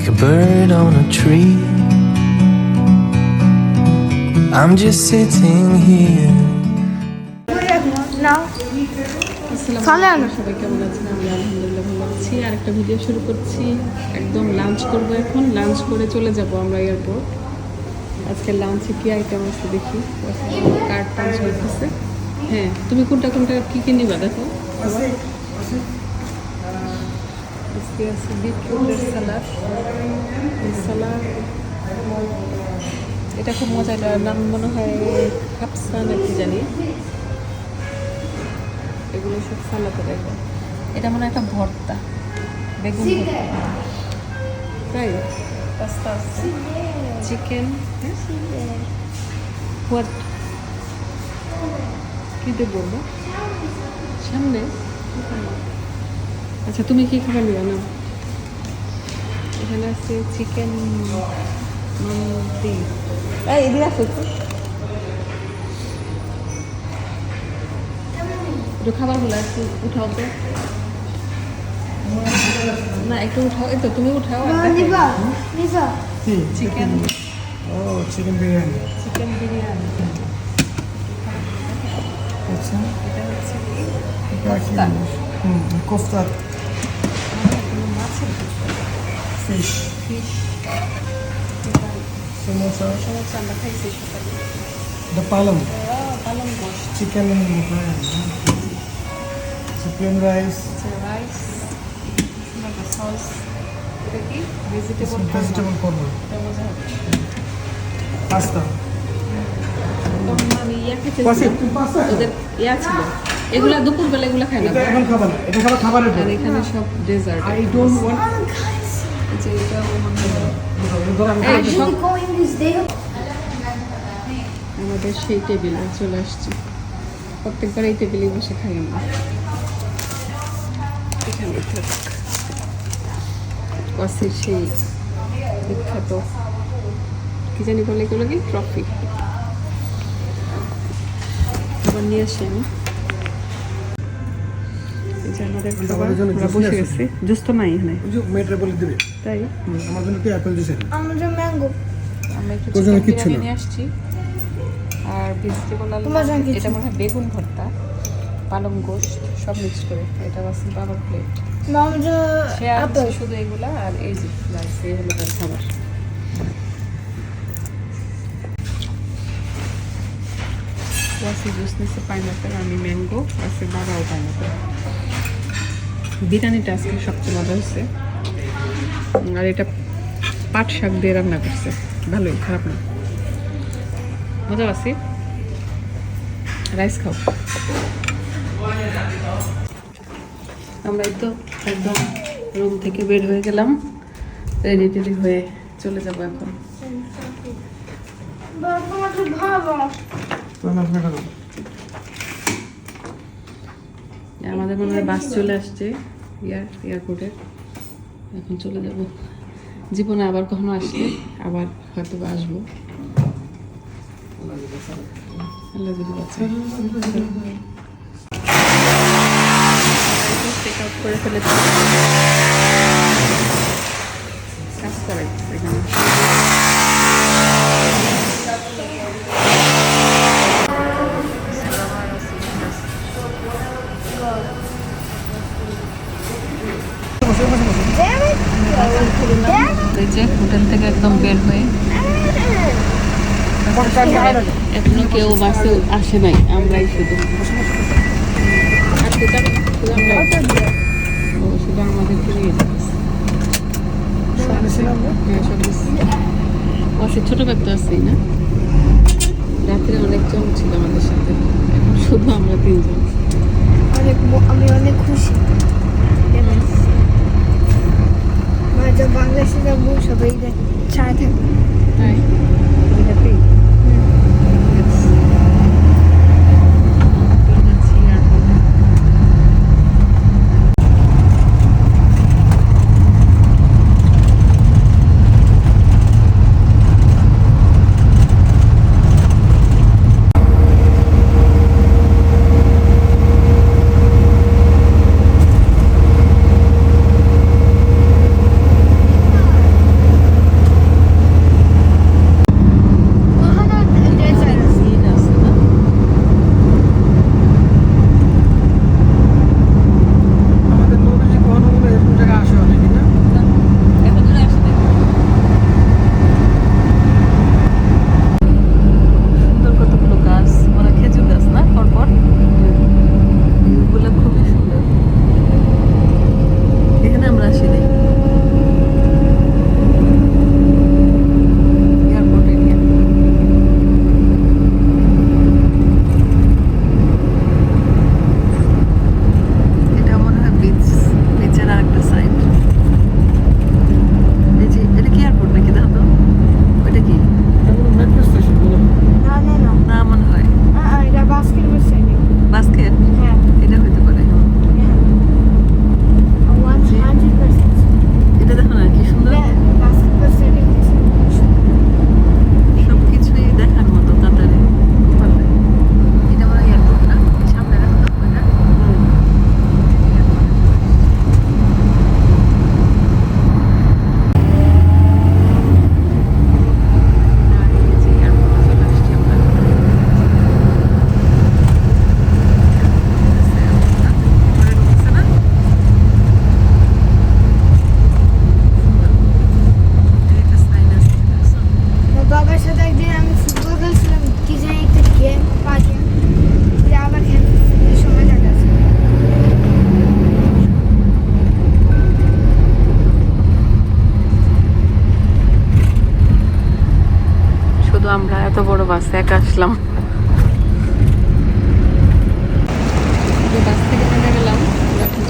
like a bird on a tree. I'm just sitting here. সবাই কেমন আছেন? আমি আলহামদুলিল্লাহ ভালো আছি। আর একটা ভিডিও শুরু করছি। একদম লাঞ্চ করব এখন। লাঞ্চ করে চলে যাব আমরা এয়ারপোর্ট আজকে লাঞ্চে কি আইটেম আছে দেখি। কার্ড টাঞ্চ হইতেছে। হ্যাঁ তুমি কোনটা কোনটা কী কী নিবা দেখো। আজকে আছে বিটরুটের এটা খুব মজা এটা নাম মনে হয় খাপসা নাকি জানি। এগুলো সব সালাতে রাখব এটা মনে হয় একটা ভর্তা, বেগুন তাই? পাস্তা চিকেন হোয়াট কী দেবো না সামনে? আচ্ছা তুমি কি খাবার নিবা না এখানে আছে চিকেন মন্দি এই এদিকে আসো তো একটু খাবারগুলো একটু উঠাও তো। না একটু উঠাও। এই তো তুমি উঠাও। চিকেন ও চিকেন বিরিয়ানি। চিকেন বিরিয়ানি। আচ্ছা। এটা হচ্ছে কি এটা কি কোফতা। হুম কোফতা। ফিশ ফিশ সমোসা সমস্যা আমরা খাইছি সকালে এটা পালং পালং গোশ chicken chicken rice rice sauce এটা কি ভেজিটেবল ভেজিটেবল কর্মা পাস্তা এগুলা দুপুরবেলা এগুলা খাই না। এখন খাবার এটা খাবার খাবারের আর এখানে সব ডেজার্ট আই ডোন্ট ওয়ান্ট যে এটা আমাদের সেই টেবিলে চলে আসছি। প্রত্যেকবার এই টেবিলে বসে খাই আমরা। এখানে কসের সেই বিখ্যাত কি জানি বলে এগুলো কি? ট্রফি আবার নিয়ে আসি আমি। এই যে আমাদের খাবার আমরা বসে গেছি। জুস তো নাই এখানে। ওই বলে দিবে। তাই? আমার জন্য একটু অ্যাপেল জুস এনে আমাদের ম্যাঙ্গো আমরা একটু চিকেন কিচ্ছু বিরিয়ানি না। নিয়ে আসছি। আর ভেজিটেবল আলু তোমার জন্য কিচ্ছু এটা মনে হয় বেগুন ভর্তা পালং গোস্ত সব মিক্স করে। এটা আছে বাবার প্লেট সে শুধু এগুলা আর এই যে এই হলো তার খাবার। ওয়াসি জুস নিচ্ছে পাইনাপেল আমি ম্যাঙ্গো আছে বাবাও পাইনাপেল বিরিয়ানিটা আজকে সবচেয়ে মজা হয়েছে। আর এটা পাট শাক দিয়ে রান্না করছে। ভালোই খারাপ না। মজা আছে রাইস খাও। আমরা এই তো একদম রুম থেকে বের হয়ে গেলাম। রেডি টেডি হয়ে চলে যাব এখন বাবা তো ভালো আমাদের মনে হয় বাস চলে আসছে এয়ার এয়ারপোর্টে। এখন চলে যাব। জীবনে আবার কখনো আসলে আবার হয়তো বা আসব। আল্লাহ করে ফেলেছি। কাজ করাইছে এখানে এখনও কেউ বাসে আসে নাই আমরাই শুধু। শুধু আমি- শুধু আমরাই। ও শুধু আমাদেরকে নিয়ে যাচ্ছে হ্যাঁ সব কিছু। ও আছে ছোট ব্যাগ তো আছেই না? রাত্রে অনেকজন ছিল আমাদের সাথে। এখন শুধু আমরা তিনজন। অনেক আমি অনেক খুশি। বাংলাদেশে যাব সবাই ছাড়া থাকবে তাই?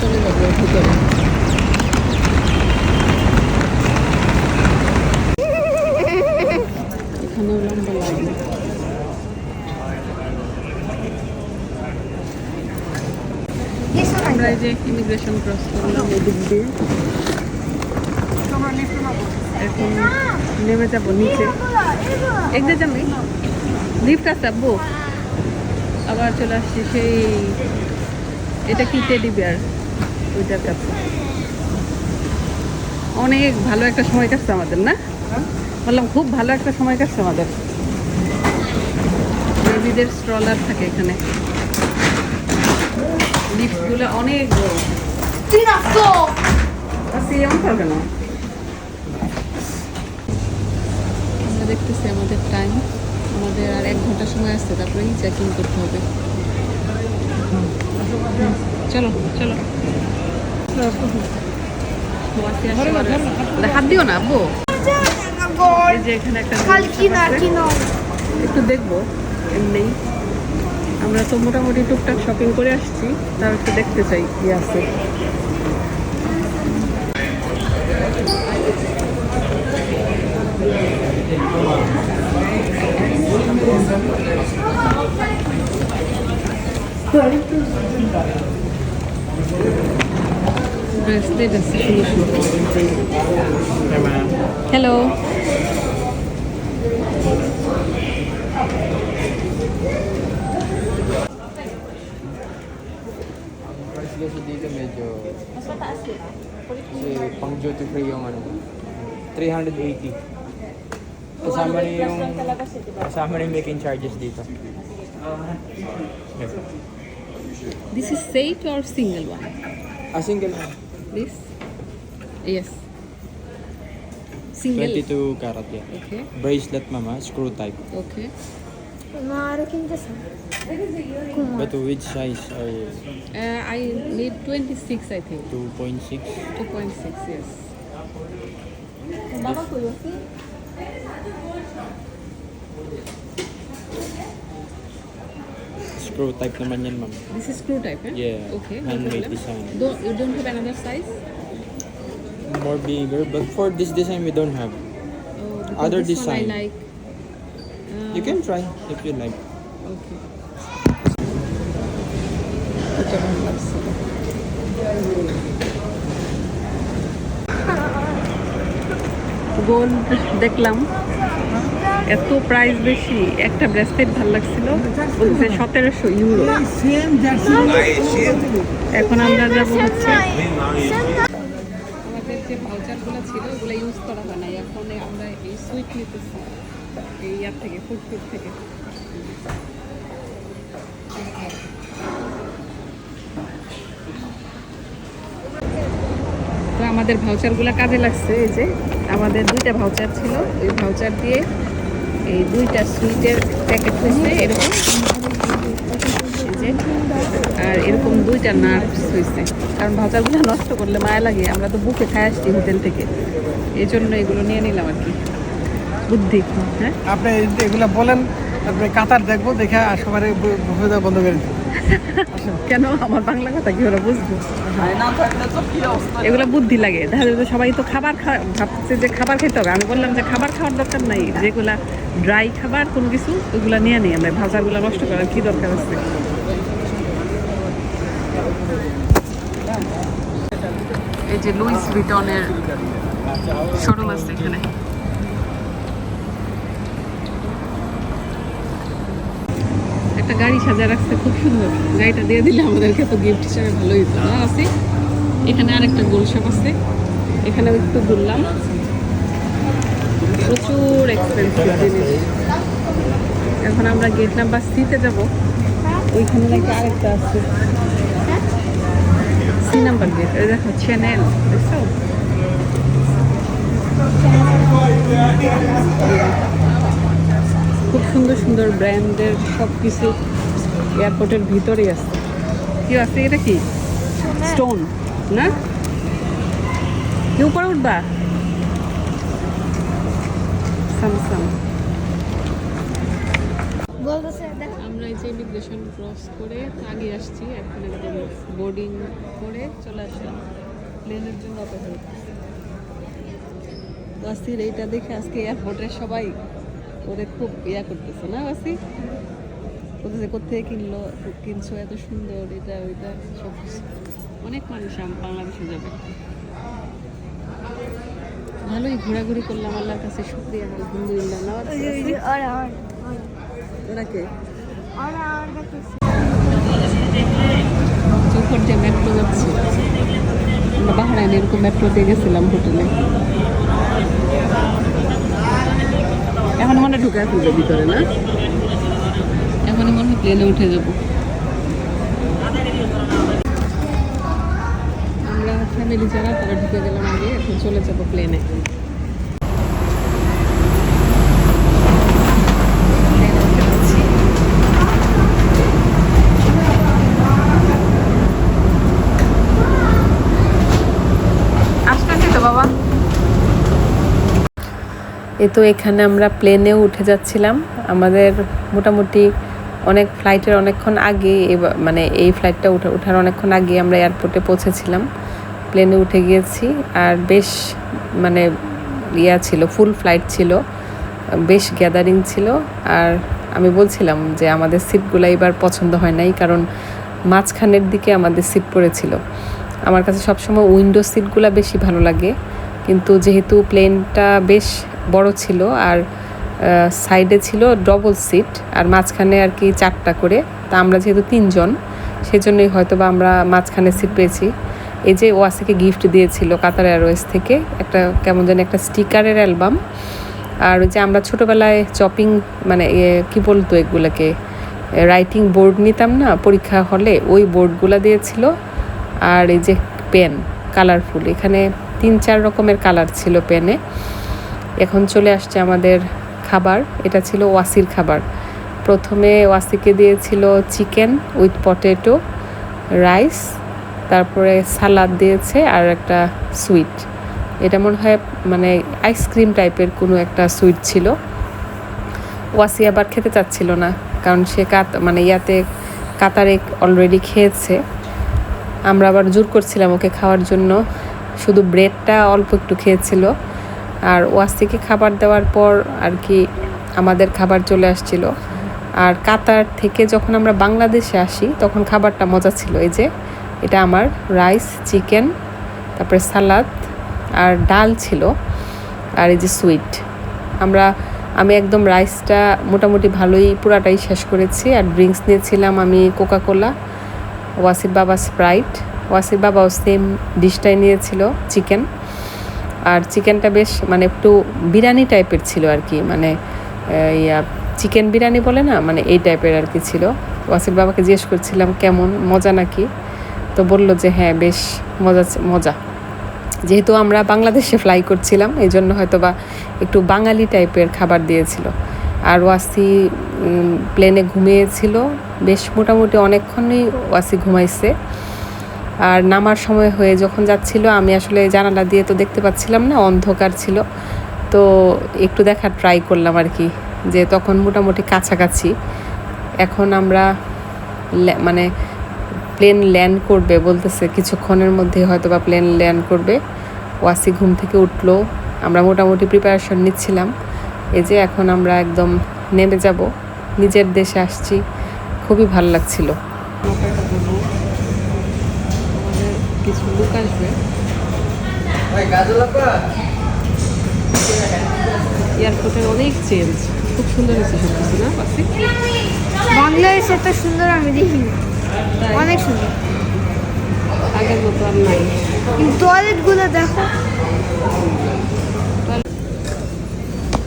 চলে যাব ভিতরে এখানেও লম্বা লাইন আমরা এই যে ইমিগ্রেশন ক্রস করলাম। এদিক দিয়ে এখন নেমে যাব নিচে একদে যাবি লিফট আছে আব্বু আবার চলে আসছি সেই এটা কি টেডি বিয়ার ওইটার কাছে। অনেক ভালো একটা সময় কাটছে আমাদের না? বললাম খুব ভালো একটা সময় কাটছে আমাদের। বেবিদের স্ট্রলার থাকে এখানে। লিফটগুলো অনেক বড়। আমরা দেখতেছি আমাদের টাইম আমাদের আর এক ঘণ্টা সময় আসছে তারপরেই চেকিং করতে হবে। চলো চলো। হাত দিও না আব্বু? এই যে এখানে একটা খালি কিনা আছে। কিনা। একটু দেখব এমনি। আমরা তো মোটামুটি টুকটাক শপিং করে আসছি তাও একটু দেখতে চাই কি আছে। dress dito sa Hello. Price kasi dito medyo... Mas mataas sila? Kasi pang duty free yung ano. 380. Kasama rin yung... Kasama rin making charges dito. Yes. This is safe or single one? A single one. This? Yes. Single? 22 karat. Yeah. Okay. Bracelet mama, screw type. Okay. But which size are you? Uh, I need 26 I think. 2.6? 2.6 yes. This? Screw type naman yan ma'am. This is screw type, eh? Yeah, Okay. no handmade problem. design. Don't, you don't have another size? More bigger, but for this design we don't have. Oh, because Other this one design. I like. Uh, You can try if you like. Okay. এটা ভালো লাগছে। Gold দেখলাম এত price বেশি। একটা bracelet ভালো লাগছিল, বলছে সতেরোশো ইউরো এখন আমরা যাব হচ্ছে আমাদের যে ভাউচারগুলো ছিল, ওগুলো ইউজ করা হয় না এখন আমরা এই নিতেছি, এই ইয়ার থেকে আমাদের ভাউচারগুলো কাজে লাগছে, এই যে। আমাদের দুইটা ভাউচার ছিল, ওই ভাউচার দিয়ে এই দুইটা সুইটের প্যাকেট হয়েছে, এরকম। আর এরকম দুইটা নার্ভস হয়েছে। কারণ ভাজাগুলো নষ্ট করলে মায়া লাগে, আমরা তো বুকে খাই আসছি হোটেল থেকে। এই জন্য এগুলো নিয়ে নিলাম আর কি। বুদ্ধি হ্যাঁ? আপনি এগুলো বলেন, তারপরে কাতার দেখব, দেখে সবার বুঝে বন্ধ করে দিন কেন? আমার বাংলা কথা কি ওরা বুঝব? এগুলো বুদ্ধি লাগে। দেখা সবাই তো খাবার ভাবছে যে খাবার খেতে হবে। আমি বললাম যে খাবার খাওয়ার দরকার নাই। যেগুলা ড্রাই খাবার, কোনো কিছু, ওগুলা নিয়ে নিই আমরা ভাজাগুলো নষ্ট করার কি দরকার আছে? এই যে লুইস ভিটনের শোরুম আছে এখানে। একটা গাড়ি সাজা রাখছে, খুব সুন্দর। গাড়িটা দিয়ে দিলে আমাদেরকে তো গিফট হিসাবে ভালোই হতো। না আছে, এখানে আরেকটা গোল শপ আছে। এখানে একটু ঘুরলাম। প্রচুর এক্সপেন্সিভ জিনিস। এখন আমরা গেট নাম্বার সিতে যাব। ওইখানে নাকি আরেকটা আছে। C number gate. এই দেখো চ্যানেল দেখছ? খুব সুন্দর সুন্দর ব্র্যান্ডের সব কিছু এয়ারপোর্টের ভিতরেই আছে। কি আছে? এটা কি? স্টোন না? কি উপরে উঠবা? স্যামসাং আমরা এই যে ইমিগ্রেশন ক্রস করে আগে আসছি এখন একদম বোর্ডিং করে চলে আসলাম। প্লেনের জন্য অপেক্ষা করতেছি। ওয়াসির এইটা দেখে আজকে এয়ারপোর্টে সবাই ওরে খুব ইয়া করতেছে না ওয়াসি? বলতেছে কোথেকে কিনলো? কিনছো? এত সুন্দর এটা ওইটা সব অনেক মানুষ আম- বাংলাদেশে যাবে। ভালোই ঘোরাঘুরি করলাম আল্লাহর কাছে শুক্রিয়া আলহামদুলিল্লাহ। ওরা কে? যে মেট্রো যাচ্ছে। আমরা বাহরাইন এরকম মেট্রোতে গেছিলাম হোটেলে এখন মনে ঢুকে ফেলবে ভিতরে, না? এখন মনে প্লেনে উঠে যাব। আমরা ফ্যামিলি যারা, তারা ঢুকে গেলাম আগে, এখন চলে যাব প্লেনে উঠে যাচ্ছি আসতেছি তো বাবা এ তো এখানে আমরা প্লেনেও উঠে যাচ্ছিলাম। আমাদের মোটামুটি অনেক ফ্লাইটের অনেকক্ষণ আগে মানে এই ফ্লাইটটা উঠে ওঠার অনেকক্ষণ আগে আমরা এয়ারপোর্টে পৌঁছেছিলাম। প্লেনে উঠে গিয়েছি আর বেশ মানে ইয়া ছিল ফুল ফ্লাইট ছিল, বেশ গ্যাদারিং ছিল। আর আমি বলছিলাম যে আমাদের সিটগুলো এবার পছন্দ হয় নাই কারণ মাঝখানের দিকে আমাদের সিট পড়েছিল। আমার কাছে সবসময় উইন্ডো সিটগুলো বেশি ভালো লাগে। কিন্তু যেহেতু প্লেনটা বেশ বড় ছিল আর সাইডে ছিল ডবল সিট আর মাঝখানে আর কি চারটা করে। তা আমরা যেহেতু তিনজন, সেজন্যই হয়তো বা আমরা মাঝখানে সিট পেয়েছি। এই যে ওয়াসিকে গিফট দিয়েছিল কাতার এয়ারওয়েজ থেকে, একটা কেমন যেন একটা স্টিকারের অ্যালবাম আর যে আমরা ছোটোবেলায় চপিং মানে কি বলতো এগুলোকে রাইটিং বোর্ড নিতাম না, পরীক্ষা হলে ওই বোর্ডগুলো দিয়েছিল। আর এই যে পেন কালারফুল এখানে তিন চার রকমের কালার ছিল পেনে এখন চলে আসছে আমাদের খাবার। এটা ছিল ওয়াসির খাবার। প্রথমে ওয়াসিকে দিয়েছিল চিকেন উইথ পটেটো, রাইস, তারপরে সালাদ দিয়েছে আর একটা সুইট। এটা মনে হয় মানে আইসক্রিম টাইপের কোনো একটা সুইট ছিল। ওয়াসি আবার খেতে চাচ্ছিল না, কারণ সে কাত মানে ইয়াতে কাতারে অলরেডি খেয়েছে। আমরা আবার জোর করছিলাম ওকে খাওয়ার জন্য। শুধু ব্রেডটা অল্প একটু খেয়েছিল। আর ওয়াসিকে খাবার দেওয়ার পর আর কি আমাদের খাবার চলে আসছিল। আর কাতার থেকে যখন আমরা বাংলাদেশে আসি, তখন খাবারটা মজা ছিল এই যে, এটা আমার রাইস, চিকেন, তারপরে সালাদ আর ডাল ছিল আর এই যে সুইট। আমরা, আমি একদম রাইসটা মোটামুটি ভালোই, পুরাটাই শেষ করেছি আর ড্রিঙ্কস নিয়েছিলাম আমি কোকা কোলা বাবা স্প্রাইট, ওয়াসির বাবাও সেম ডিশটাই নিয়েছিল, চিকেন। আর চিকেনটা বেশ মানে একটু বিরিয়ানি টাইপের ছিল আর কি মানে ইয়া, চিকেন বিরিয়ানি বলে না মানে এই টাইপের আর কি ছিল। ওয়াসির বাবাকে জিজ্ঞেস করছিলাম, কেমন? মজা নাকি? তো বলল যে হ্যাঁ বেশ, মজা মজা। যেহেতু আমরা বাংলাদেশে ফ্লাই করছিলাম এই জন্য হয়তো বা একটু বাঙালি টাইপের খাবার দিয়েছিল। আর ওয়াসি প্লেনে ঘুমিয়েছিল। বেশ মোটামুটি অনেকক্ষণই ওয়াসি ঘুমাইছে। আর নামার সময় হয়ে যখন যাচ্ছিল, আমি আসলে জানালা দিয়ে তো দেখতে পাচ্ছিলাম না, অন্ধকার ছিল। তো একটু দেখার ট্রাই করলাম আর কি, যে তখন মোটামুটি কাছাকাছি। এখন আমরা মানে প্লেন ল্যান্ড করবে বলতেছে, কিছুক্ষণের মধ্যে হয়তো বা প্লেন ল্যান্ড করবে। ওয়াসি ঘুম থেকে উঠল, আমরা মোটামুটি প্রিপারেশন নিচ্ছিলাম। এই যে এখন আমরা একদম নেমে যাব, নিজের দেশে আসছি, খুবই ভালো লাগছিল। কিছু লোক আসবে। এয়ারপোর্টের অনেক চেঞ্জ খুব সুন্দর হয়েছে সব কিছু না পাশে? বাংলাদেশ এত সুন্দর আমি দেখিনি অনেক সুন্দর। আগের মতো আর নাই। কিন্তু টয়লেটগুলো দেখো।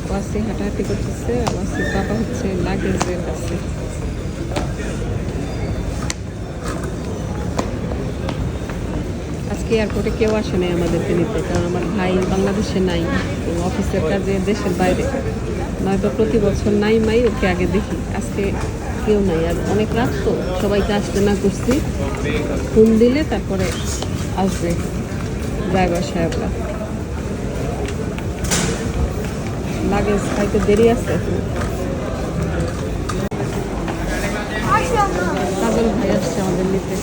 ওয়াসি হাঁটাহাঁটি করতেছে ওয়াসির বাবা হচ্ছে লাগেজের কাছে। আজকে এয়ারপোর্টে কেউ আসে নাই আমাদেরকে নিতে, কারণ আমার ভাই বাংলাদেশে নাই অফিসের কাজে দেশের বাইরে। নয়তো প্রতি বছর নাই মাই, ওকে আগে দেখি। আজকে কেউ নাই, আর অনেক রাত তো সবাইকে আসতে না করছি ফোন দিলে তারপরে আসবে ড্রাইভার সাহেবরা। লাগেজ তো দেরি আছে এখন। কাজল ভাই আসছে আমাদের নিতে।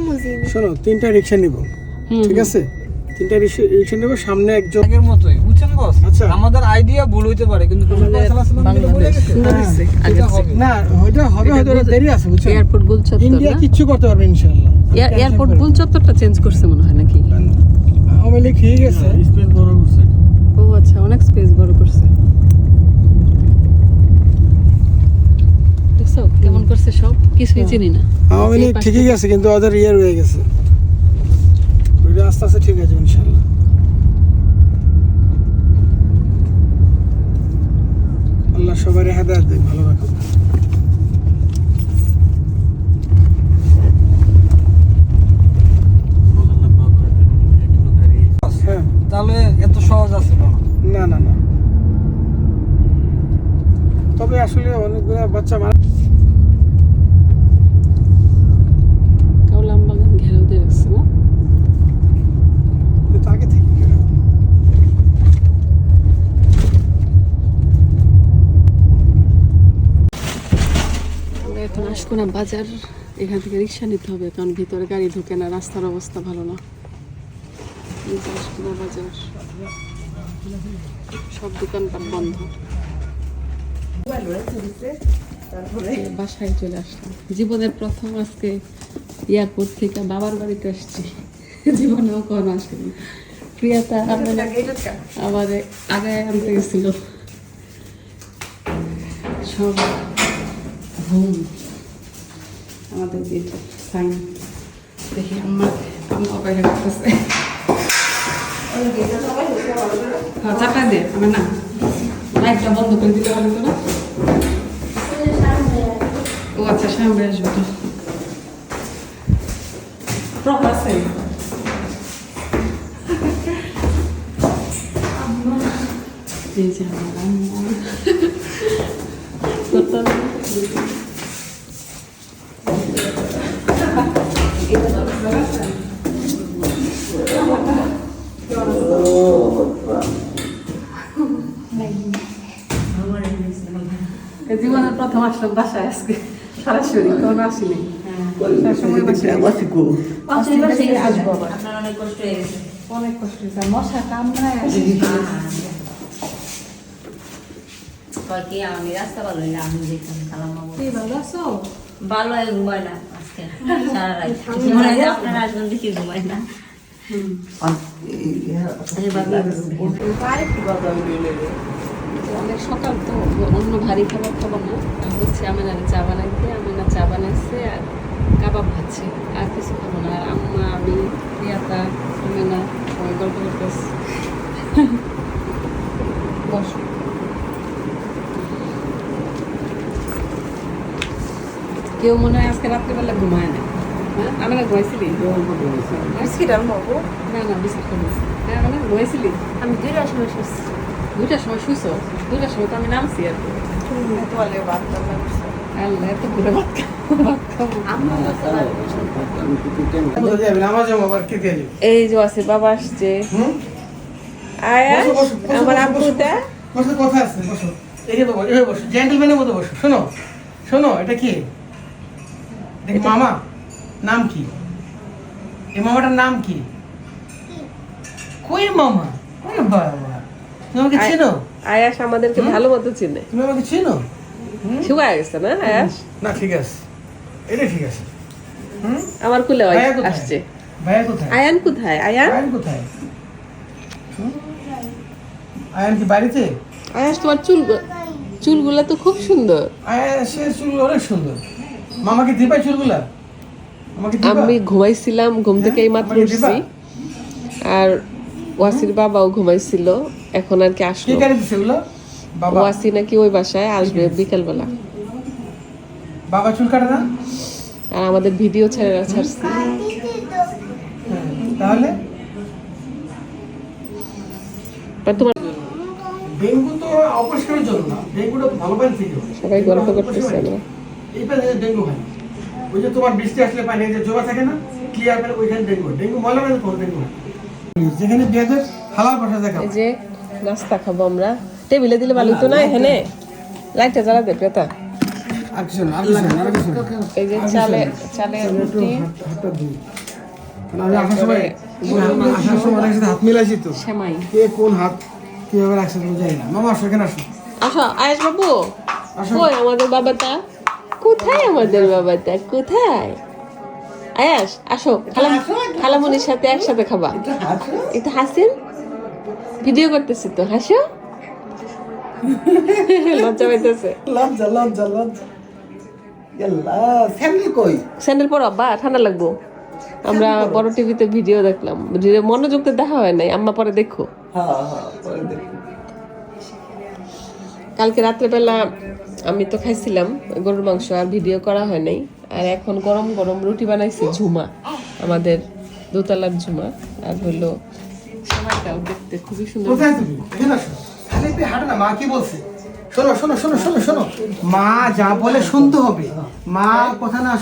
মুজিব শোনো তিনটা রিক্সা নিব ঠিক আছে? তিনটা রিক্সা নেব সামনে একজন আগের মতোই বুঝছেন বস আচ্ছা। আমাদের আইডিয়া ভুল হইতে পারে কিন্তু থেকে। না ওইটা হবে হয়তো দেরি আছে বুঝছেন এয়ারপোর্ট গুল ইন্ডিয়া কিচ্ছু করতে পারবে ইনশাআল্লাহ। এয়ার- এয়ারপোর্ট গুল চত্বরটা চেঞ্জ করছে মনে হয় নাকি? আওয়ামী লীগ আছে স্পেস বড় করছে। ও আচ্ছা অনেক স্পেস বড় করছে। দেখছ কেমন করছে সব? কিছুই চিনি না। আওয়ামী লীগ ঠিকই আছে কিন্তু ওদের ইয়ে রয়ে গেছে। ওইটা আস্তে আস্তে ঠিক আছে ইনশাআল্লাহ আল্লাহ সবার হেদায়ত দেয় ভালো রাখুন হ্যাঁ তাহলে এত সহজ আছে না না না। তবে আসলে অনেকগুলো বাচ্চা মারা কাউলাম বাগান ঘেরাও দিয়ে রাখছে না? আগে থেকে এখন আসব না বাজার। এখান থেকে রিক্সা নিতে হবে কারণ ভিতরে গাড়ি ঢুকে না রাস্তার অবস্থা ভালো না। বাজার সব দোকানপাট বন্ধ। বাসায় চলে আসলাম। জীবনের প্রথম আজকে এয়ারপোর্ট থেকে বাবার বাড়িতে আসছি। জীবনেও কখনো আসেনি প্রিয়াতা আমার আমার আগে আনতে গেছিল। সব ঘুম। আমাদের দিকে সাইন দেখি আমার আমার অপেক্ষা করতেছে হ্যাঁ চাপা দে, আমার না। লাইটটা বন্ধ করে দিতে পারবে না? ও আচ্ছা সামনে আসবে তো। আছে। এই যে আম্মা। কত এই জীবনের আসলাম বাসায় আজকে সরাসরি কোনো আসিনি সবসময় বাসায় আসব আবার আপনার অনেক কষ্ট হয়ে গেছে অনেক কষ্ট হয়েছে মশা কামড়ায় কি আমি রাস্তা ভালো আমি আছো ভালো হয়ে ঘুমায় না আজকে সারা রাত মনে হয় আপনারা আসবেন দেখি ঘুমায় না অনেক সকাল তো অন্য ভারী খাবার খাব না। আমি হচ্ছে না চা বানাইতে আমি না চা বানাইছে আর কাবাব ভাজছে আর কিছু খাব না। আর আম্মা আমি প্রিয়াতা আমি না সবাই গল্প করতেছি। বস। কেউ মনে হয় আজকে রাত্রিবেলা ঘুমায় না হ্যাঁ? আমি না ঘুমাইছিলি? বিস্কিট আর না না বিস্কিট খাব। হ্যাঁ মানে ঘুমাইছিলি? আমি দুইটার সময় শুনছি দুইটার সময় শুইছো? দুইটার সময় তো আমি নামছি আর কি। আল্লাহ এত ঘুরে ভাত এই যে আছে বাবা আসছে। বসো, আমার আব্বুটা বসো। কথা আছে বসো। এইখানে বসো এইভাবে বসো। জেন্টলম্যানের মতো বসো। শোনো শোনো এটা কি? দেখি মামা? নাম কি? এই মামাটার নাম কি? কই মামা? কই বাবা? তুমি আমাকে আয়- চেনো? আয়াস আমাদেরকে ভালো মতো চিনে। তুমি আমাকে চেনো? শুকায় গেছে না আয়াস? না ঠিক আছে। এটা ঠিক আছে। আমার কুলে? আসছে। ভাইয়া কোথায়? আয়ান কোথায়? আয়ান? আয়ান কোথায়? আয়ান কি বাড়িতে? আয়াস তোমার চুল চুলগুলো তো খুব সুন্দর। আয়ান সে চুল অনেক সুন্দর। মামাকে দিবা চুলগুলা? আমি ঘুমাইছিলাম ঘুম থেকে এই মাত্র উঠছি। আর ওয়াসির বাবাও ঘুমাইছিল এখন আর কি আসলো। ওয়াসি নাকি ওই বাসায় আসবে বিকালবেলা। বাবা চুল কাটে না? আর আমাদের ভিডিও ছেড়ে ছাড়ছি। হ্যাঁ, তাহলে? তোমার ডেঙ্গু তো অপরিষ্কারের জন্য না ডেঙ্গুটা ভালো পানি থেকে হয়। সবাই গল্প করতেছে আমরা এই পানি ডেঙ্গু হয় ওই যে তোমার বৃষ্টি আসলে পানি যে জমা থাকে না ক্লিয়ার করে ওইখানে ডেঙ্গু ডেঙ্গু ময়লা মানে ডেঙ্গু যেখানে হালাল দেখা এই যে নাস্তা খাব আমরা। টেবিলে দিলে ভালো হতো না এখানে। লাইটটা জ্বালা দে এই যে চালে চালে রুটি। তো। আমাদের বাবাটা? কোথায় আমাদের বাবাটা? কোথায়? আয়াস আসো খালা খালামনির সাথে একসাথে খাবা। একটু হাসেন ভিডিও করতেছি তো হাসো? লজ্জা পাইতেছে। লজ্জা লজ্জা লজ্জা। ইয়াল্লা ফ্যামিলি কই? স্যান্ডেল পর আব্বা ঠান্ডা লাগবো। আমরা বড় টিভিতে ভিডিও দেখলাম। ভিডিও মনোযোগ তো দেখা হয় নাই আম্মা পরে দেখো। হ্যাঁ হ্যাঁ পরে দেখো। কালকে রাত্রেবেলা আমি তো খাইছিলাম গরুর মাংস আর ভিডিও করা হয় নাই। আর এখন গরম গরম রুটি বানাইছি ঝুমা আমাদের দোতলার ঝুমা আর হলো সময়টাও দেখতে খুবই সুন্দর মা কি বলছে? শোনো শোনো শোনো শোনো শোনো। মা যা বলে শুনতে হবে। মা কথা না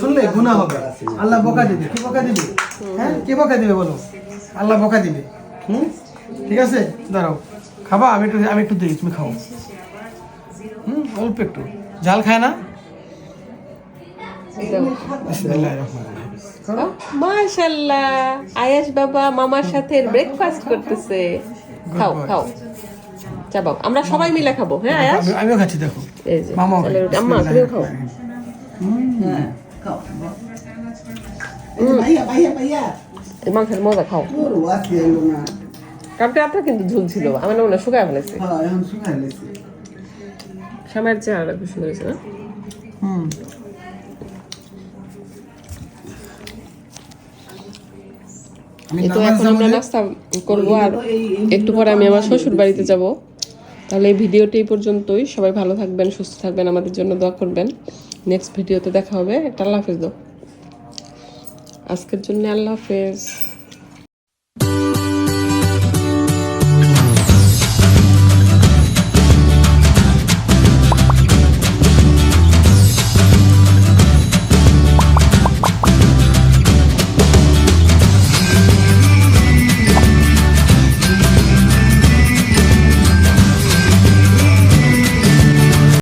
শুনলে হবে। আল্লাহ বকা দিবে। কি বকা দিবে? হ্যাঁ? কে বকা দিবে বলো? আল্লাহ বকা দিবে। হুম? ঠিক আছে? দাঁড়াও। খাবা আমি একটু আমি একটু দিই তুমি খাও। হুম অল্প একটু। ঝাল খায় না? মাশাল্লাহ আয়াস বাবা মামার সাথে ব্রেকফাস্ট করতেছে। খাও খাও। চা বাবা আমরা সবাই মিলে খাব। হ্যাঁ আয়াস আমিও খাচ্ছি দেখো। রুটি। আম্মা তুমিও খাও। এই মাংসের মজা খাও। কালকে আপনার কিন্তু ঝুল ছিল। আমার মনে শুকায় ফেলেছে। চেহারাটা খুব সুন্দর হয়েছে না? হুম। তো এখন আমরা নাস্তা করব আর একটু পরে আমি আমার শ্বশুর বাড়িতে যাব। তাহলে এই ভিডিওটি এই পর্যন্তই। সবাই ভালো থাকবেন সুস্থ থাকবেন আমাদের জন্য দোয়া করবেন। নেক্সট ভিডিওতে দেখা হবে। একটা আল্লাহ হাফেজ দো। আজকের জন্য আল্লাহ হাফেজ।